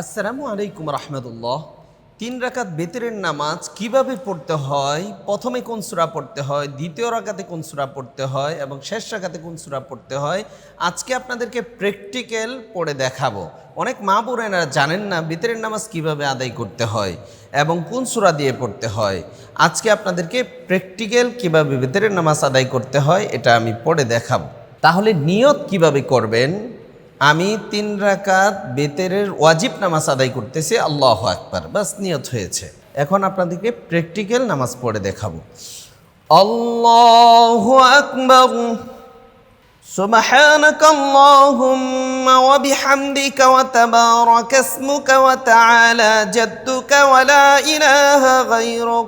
আসসালামু আলাইকুম রহমতুল্লাহ। তিন রাকাত বেতরের নামাজ কীভাবে পড়তে হয়? প্রথমে কোন সূরা পড়তে হয়? দ্বিতীয় রাকাতে কোন সুরা পড়তে হয়? এবং শেষ রাকাতে কোন সুরা পড়তে হয়? আজকে আপনাদেরকে প্র্যাকটিক্যাল পড়ে দেখাবো। অনেক মা বোনেরা জানেন না বেতরের নামাজ কীভাবে আদায় করতে হয় এবং কোন সূরা দিয়ে পড়তে হয়। আজকে আপনাদেরকে প্র্যাকটিক্যাল কীভাবে বেতরের নামাজ আদায় করতে হয়, এটা আমি পড়ে দেখাবো। তাহলে নিয়ত কীভাবে করবেন? আমি তিন রাকাত বেতেরের ওয়াজিব নামাজ আদায় করতেছি আল্লাহ আকবার বাস নিয়ত হয়েছে এখন আপনাদেরকে প্র্যাকটিক্যাল নামাজ পড়ে দেখাবো আল্লাহ আকবর سبحانك اللهم وبحمدك وتبارك اسمك وتعالى جدك ولا إله غيرك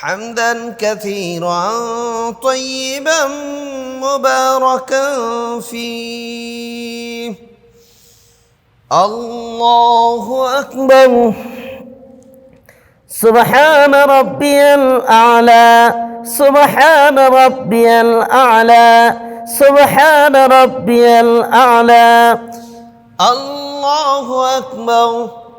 حمدا كثيرا طيبا مباركا فيه. الله أكبر. سبحان ربي الأعلى سبحان ربي الأعلى سبحان ربي الأعلى. الله أكبر.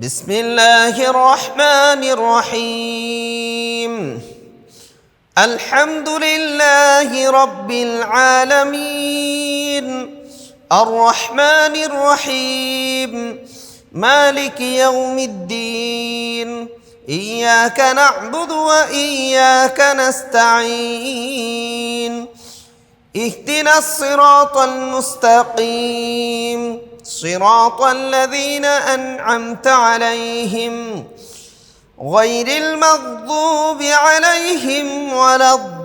بسم الله الرحمن الرحيم الحمد لله رب العالمين الرحمن الرحيم مالك يوم الدين إياك نعبد وإياك نستعين اهدنا الصراط المستقيم صراط الذين أنعمت عليهم غير المغضوب عليهم ولا الضالين.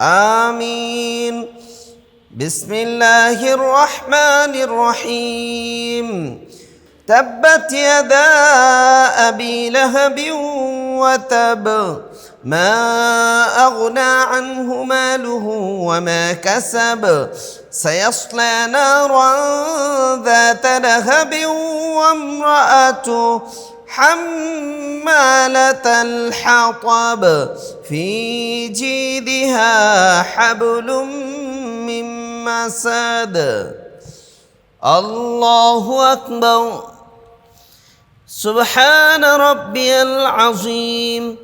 آمين. بسم الله الرحمن الرحيم. تبت يدا أبي لهب وتب ما أغنى عنه ماله وما كسب. سيصلى نارا ذات لهب وامرأته حمالة الحطب. في جيدها حبل من مسد. الله أكبر. سبحان ربي العظيم.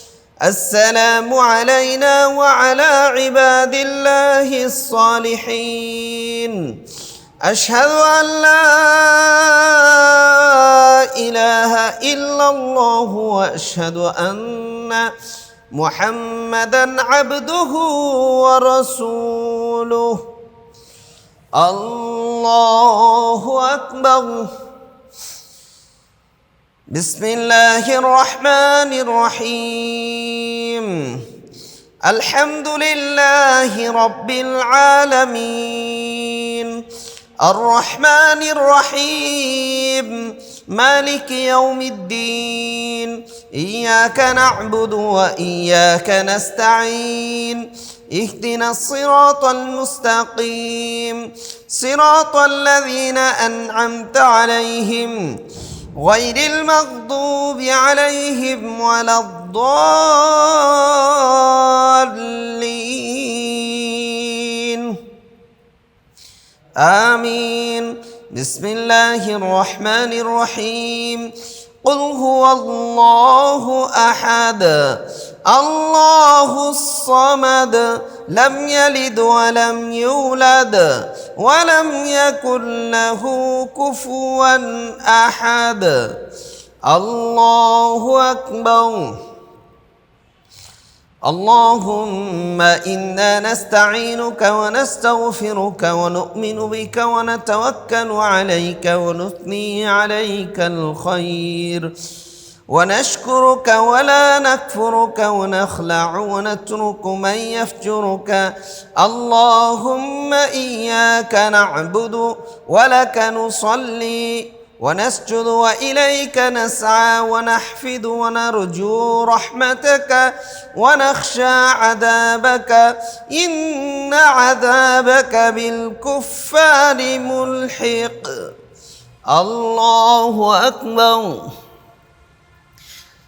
السلام علينا وعلى عباد الله الصالحين. أشهد أن لا إله إلا الله وأشهد أن محمدا عبده ورسوله. الله أكبر. بسم الله الرحمن الرحيم. الحمد لله رب العالمين. الرحمن الرحيم. مالك يوم الدين. إياك نعبد وإياك نستعين. اهدنا الصراط المستقيم. صراط الذين أنعمت عليهم. غير المغضوب عليهم ولا الضالين. آمين. بسم الله الرحمن الرحيم. قل هو الله أحد الله الصمد لم يلد ولم يولد ولم يكن له كفوا أحد. الله أكبر. اللهم إنا نستعينك ونستغفرك ونؤمن بك ونتوكل عليك ونثني عليك الخير. ونشكرك ولا نكفرك ونخلع ونترك من يفجرك. اللهم إياك نعبد ولك نصلي ونسجد وإليك نسعى ونحفد ونرجو رحمتك ونخشى عذابك. إن عذابك بالكفار ملحق. الله أكبر.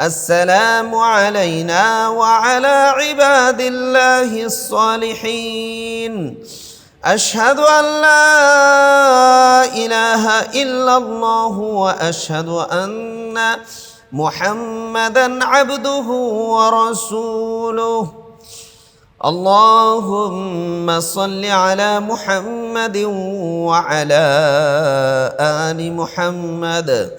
السلام علينا وعلى عباد الله الصالحين. أشهد أن لا إله إلا الله وأشهد أن محمدا عبده ورسوله. اللهم صل على محمد وعلى آل محمد.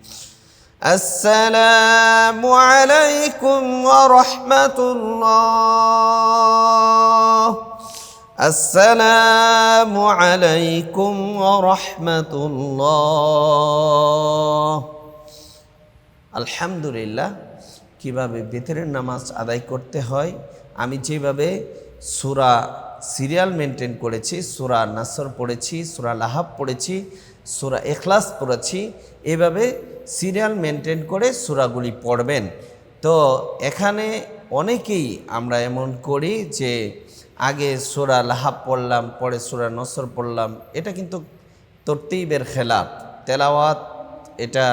السلام عليكم ورحمة الله السلام عليكم ورحمة الله আলহামদুলিল্লাহ কিভাবে বেতরের নামাজ আদায় করতে হয় আমি যেভাবে সুরা সিরিয়াল মেনটেন করেছি সুরা নাসর পড়েছি সুরা লাহাব পড়েছি সুরা এখলাস পড়েছি। এভাবে সিরিয়াল মেনটেন করে সুরাগুলি পড়বেন। তো এখানে অনেকেই আমরা এমন করি যে আগে সুরা লাহাব পড়লাম, পরে সুরা নসর পড়লাম। এটা কিন্তু তরতিবের খেলাফ। তেলাওয়াত এটা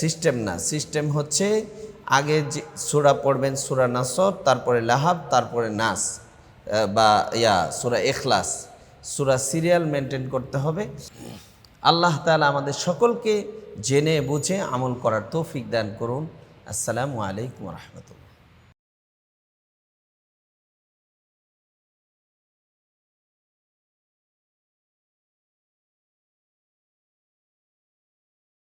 সিস্টেম না। সিস্টেম হচ্ছে আগে যে সুরা পড়বেন, সুরা নাসর, তারপরে লাহাব, তারপরে নাস বা ইয়া, সুরা এখলাস সুরা সিরিয়াল মেনটেন করতে হবে। আল্লাহ তালা আমাদের সকলকে জেনে বুঝে আমল করার তৌফিক দান করুন। আসসালামু আলাইকুম রহমতুল্লাহ।